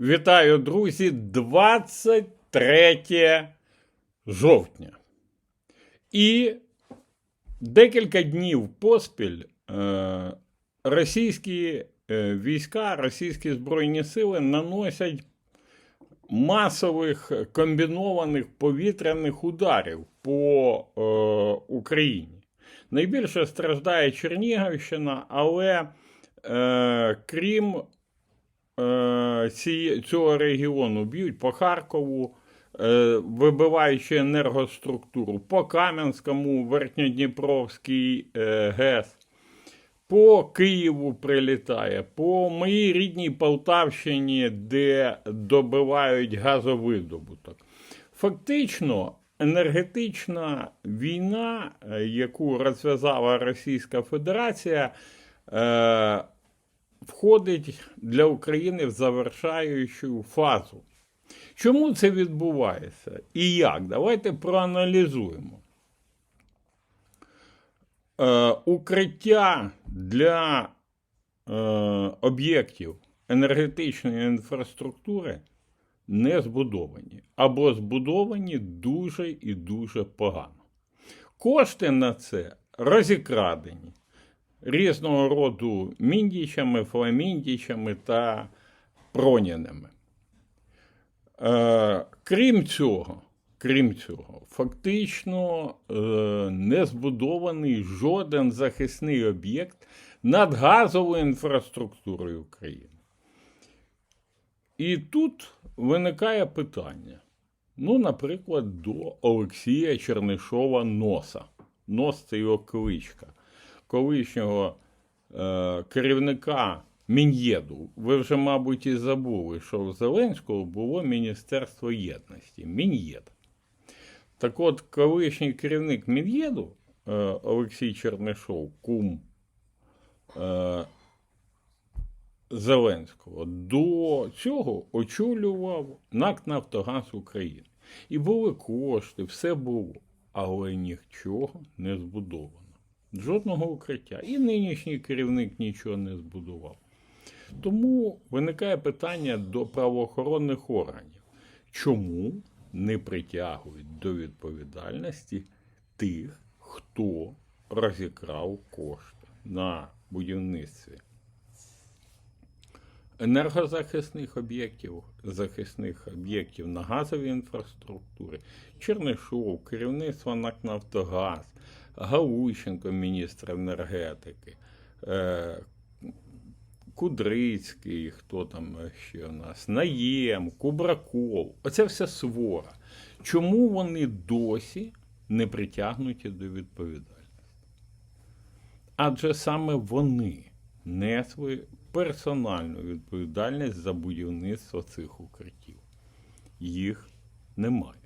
Вітаю, друзі! 23 жовтня. І декілька днів поспіль е, російські е, війська, російські збройні сили наносять масових комбінованих повітряних ударів по е, Україні. Найбільше страждає Чернігівщина, але е, крім цього регіону б'ють по Харкову, е, вибиваючи енергоструктуру, по Кам'янському, Верхньодніпровський е, ГЕС, по Києву прилітає, по моїй рідній Полтавщині, де добивають газовидобуток. Фактично, енергетична війна, е, яку розв'язала Російська Федерація, е, входить для України в завершаючу фазу. Чому це відбувається і як? Давайте проаналізуємо. Е, укриття для е, об'єктів енергетичної інфраструктури не збудовані або збудовані дуже і дуже погано. Кошти на це розікрадені різного роду міндічами, фламіндічами та проняними. Е, крім цього, крім цього, фактично е, не збудований жоден захисний об'єкт над газовою інфраструктурою України. І тут виникає питання. Ну, наприклад, до Олексія Чернишова Носа. Нос це його кличка колишнього е, керівника Мін'єду. Ви вже, мабуть, і забули, що в Зеленського було Міністерство єдності. Мін'єд. Так от, колишній керівник Мін'єду е, Олексій Чернишов, кум е, Зеленського, до цього очолював НАК Нафтогаз України. І були кошти, все було, але нічого не збудовано жодного укриття. І нинішній керівник нічого не збудував. Тому виникає питання до правоохоронних органів. Чому не притягують до відповідальності тих, хто розікрав кошти на будівництві енергозахисних об'єктів, захисних об'єктів на газовій інфраструктурі, Чернишов, керівництво НАК Нафтогаз, Галущенко, міністр енергетики, е, Кудрицький, хто там ще у нас, Наєм, Кубраков. Оце все свора. Чому вони досі не притягнуті до відповідальності? Адже саме вони несли персональну відповідальність за будівництво цих укриттів. Їх немає.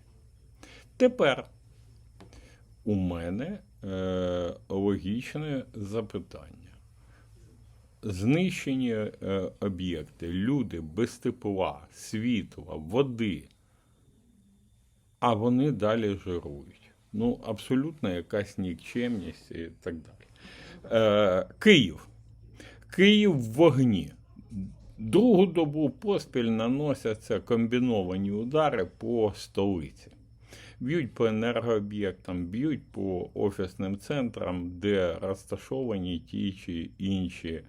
Тепер у мене е, логічне запитання. Знищені е, об'єкти, люди без тепла, світла, води, а вони далі жирують. Ну, абсолютно якась нікчемність і так далі. Е, Київ. Київ в вогні. Другу добу поспіль наносяться комбіновані удари по столиці. Б'ють по енергооб'єктам, б'ють по офісним центрам, де розташовані ті чи інші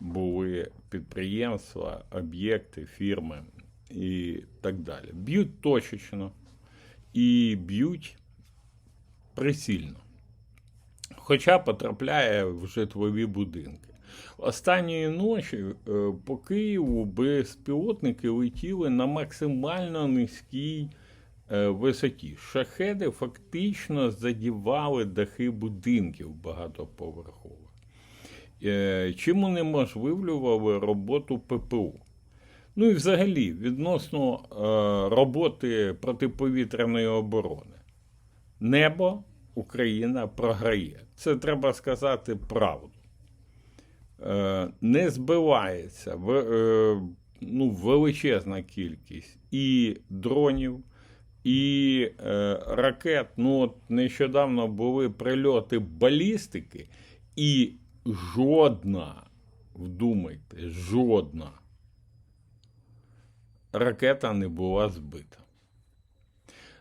були підприємства, об'єкти, фірми і так далі. Б'ють точечно і б'ють прицільно. Хоча потрапляє в житлові будинки. Останньої ночі е, по Києву безпілотники летіли на максимально низькій е, висоті. Шахеди фактично задівали дахи будинків багатоповерхових. Е, чим унеможливлювали роботу ППО. Ну і взагалі відносно роботи протиповітряної оборони. Небо Україна програє. Це треба сказати правду. Е, не збивається е, ну, величезна кількість і дронів, і е, ракет. Ну, от Нещодавно були прильоти балістики, і жодна, вдумайте, жодна ракета не була збита.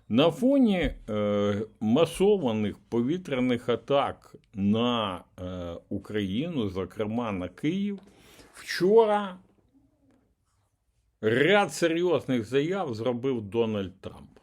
На фоні е, масованих повітряних атак на е, Україну, зокрема на Київ, вчора ряд серйозних заяв зробив Дональд Трамп.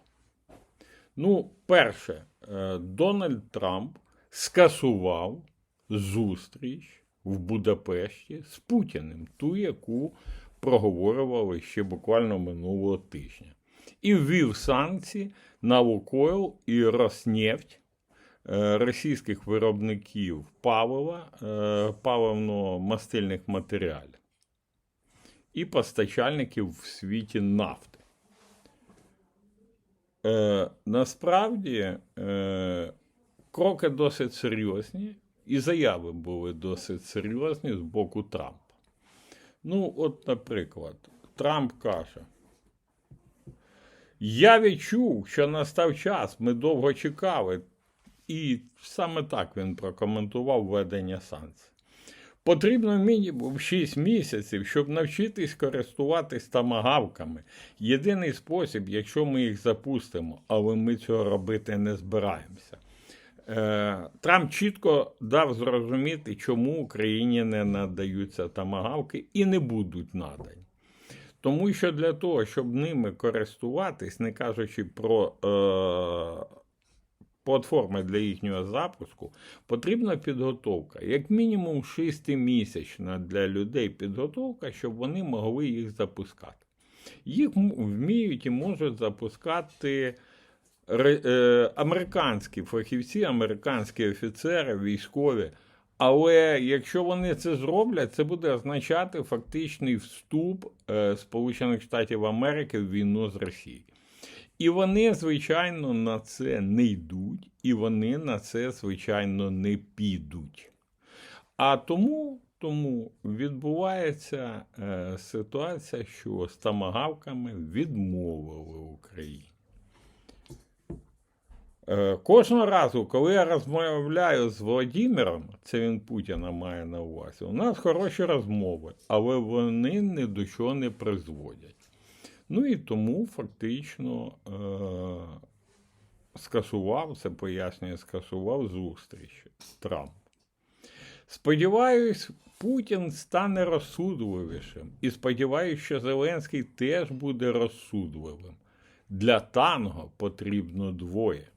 Ну, перше, е, Дональд Трамп скасував зустріч в Будапешті з Путіним, ту, яку проговорювали ще буквально минулого тижня, і ввів санкції на Лукойл і Роснефть російських виробників палива, е, паливно-мастильних матеріалів і постачальників в світі нафти. Е, насправді е, кроки досить серйозні, і заяви були досить серйозні з боку Трампа. Ну, от, наприклад, Трамп каже: Я відчув, що настав час, ми довго чекали. І саме так він прокоментував введення санкцій. Потрібно мінімум 6 місяців, щоб навчитись користуватись тамагавками. Єдиний спосіб, якщо ми їх запустимо, але ми цього робити не збираємося. Е, Трамп чітко дав зрозуміти, чому Україні не надаються тамагавки і не будуть надані. Тому що для того, щоб ними користуватись, не кажучи про е, платформи для їхнього запуску, потрібна підготовка. Як мінімум 6-місячна для людей підготовка, щоб вони могли їх запускати. Їх вміють і можуть запускати е, американські фахівці, американські офіцери, військові. Але якщо вони це зроблять, це буде означати фактичний вступ е, Сполучених Штатів Америки в війну з Росією. І вони, звичайно, на це не йдуть, і вони на це, звичайно, не підуть. А тому, тому відбувається е, ситуація, що з тамагавками відмовили Україні. Е, Кожного разу, коли я розмовляю з Володимиром, це він Путіна має на увазі, у нас хороші розмови, але вони ні до чого не призводять. Ну і тому фактично е- скасував, це пояснює, скасував зустріч Трамп. Сподіваюсь, Путін стане розсудливішим. І сподіваюся, що Зеленський теж буде розсудливим. Для танго потрібно двоє.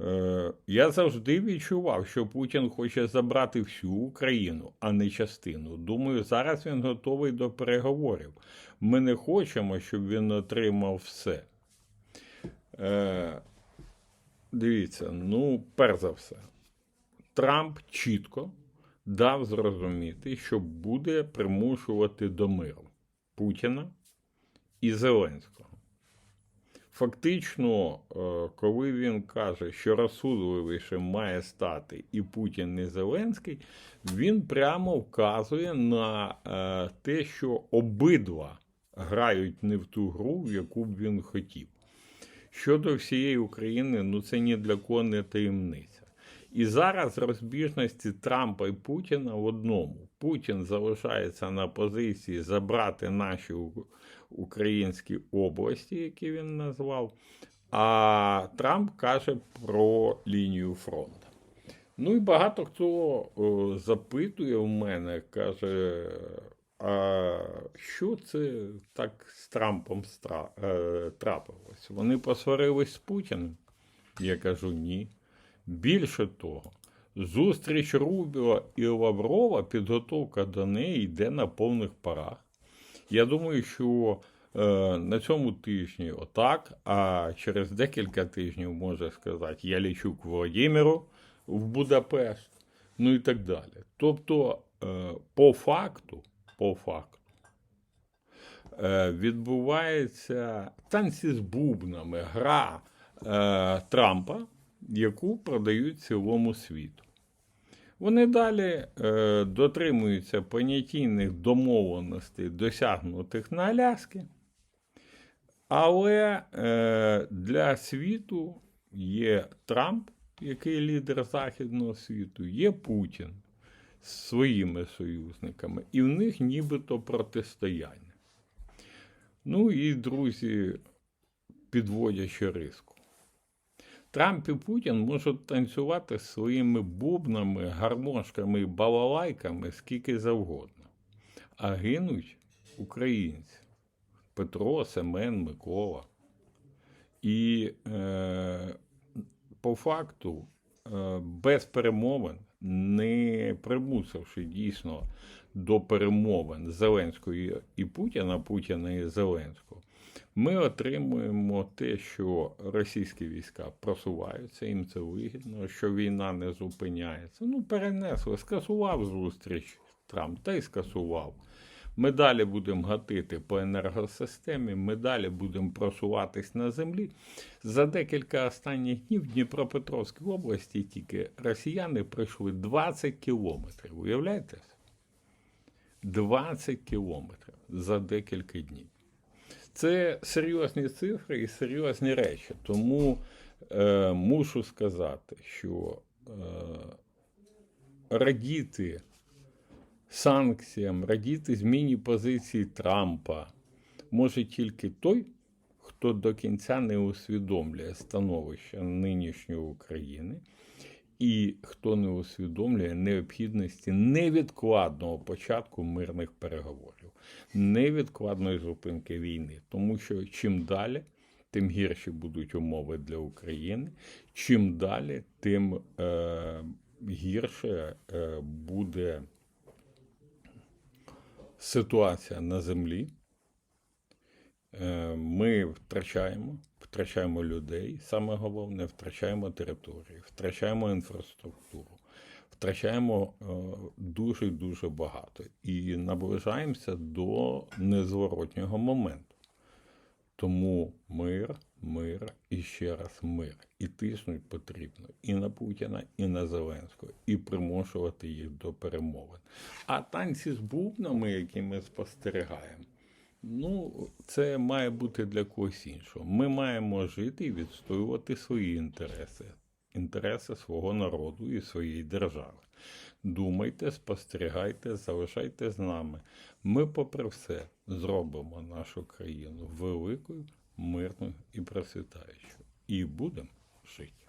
Е, Я завжди відчував, що Путін хоче забрати всю Україну, а не частину. Думаю, зараз він готовий до переговорів. Ми не хочемо, щоб він отримав все. Е, Дивіться, ну, перш за все, Трамп чітко дав зрозуміти, що буде примушувати до миру Путіна і Зеленського. Фактично, е, коли він каже, що розсудливішим має стати і Путін, і Зеленський, він прямо вказує на е, те, що обидва грають не в ту гру, в яку б він хотів. Щодо всієї України, ну це ні для кого не таємниця. І зараз розбіжності Трампа і Путіна в одному. Путін залишається на позиції забрати наші українські області, які він назвав, а Трамп каже про лінію фронту. Ну і багато хто запитує в мене, каже, а що це так з Трампом е, трапилось? Вони посварились з Путіним? Я кажу, ні. Більше того, зустріч Рубіо і Лаврова, підготовка до неї йде на повних парах. Я думаю, що е, на цьому тижні отак, а через декілька тижнів може сказати, я лічу к Володимиру в Будапешт, ну і так далі. Тобто, е, по факту, по факту, е, відбувається танці з бубнами, гра е, Трампа, яку продають цілому світу. Вони далі е, дотримуються понятійних домовленостей, досягнутих на Аляскі, але е, для світу є Трамп, який лідер Західного світу, є Путін з своїми союзниками, і в них нібито протистояння. Ну і друзі, підводячи риску. Трамп і Путін можуть танцювати своїми бубнами, гармошками і балалайками скільки завгодно. А гинуть українці Петро, Семен, Микола. І е, по факту, е, без перемовин, не примусивши дійсно до перемовин Зеленського і- Путіна, Путіна і Зеленського, ми отримуємо те, що російські війська просуваються, їм це вигідно, що війна не зупиняється. Ну, перенесли, скасував зустріч Трамп, та й скасував. Ми далі будемо гатити по енергосистемі, ми далі будемо просуватись на землі. За декілька останніх днів в Дніпропетровській області тільки росіяни пройшли 20 кілометрів. Уявляєте? 20 кілометрів за декілька днів. Це серйозні цифри і серйозні речі. Тому е, мушу сказати, що е, радіти санкціям, радіти зміні позиції Трампа може тільки той, хто до кінця не усвідомлює становище нинішньої України, і хто не усвідомлює необхідності невідкладного початку мирних переговорів, невідкладної зупинки війни, тому що чим далі. Тим гірші будуть умови для України. Чим далі, тим е, гірше е, буде ситуація на землі. Е, Ми втрачаємо, втрачаємо людей, саме головне, втрачаємо території, втрачаємо інфраструктуру, втрачаємо е, дуже дуже багато і наближаємося до незворотнього моменту. Тому мир, мир і ще раз мир. І тиснуть потрібно і на Путіна, і на Зеленського, і примушувати їх до перемовин. А танці з бубнами, які ми спостерігаємо, ну, це має бути для когось іншого. Ми маємо жити і відстоювати свої інтереси, інтереси свого народу і своєї держави. Думайте, спостерігайте, залишайте з нами. Ми, попри все, зробимо нашу країну великою, мирною і процвітаючою. І будемо жити.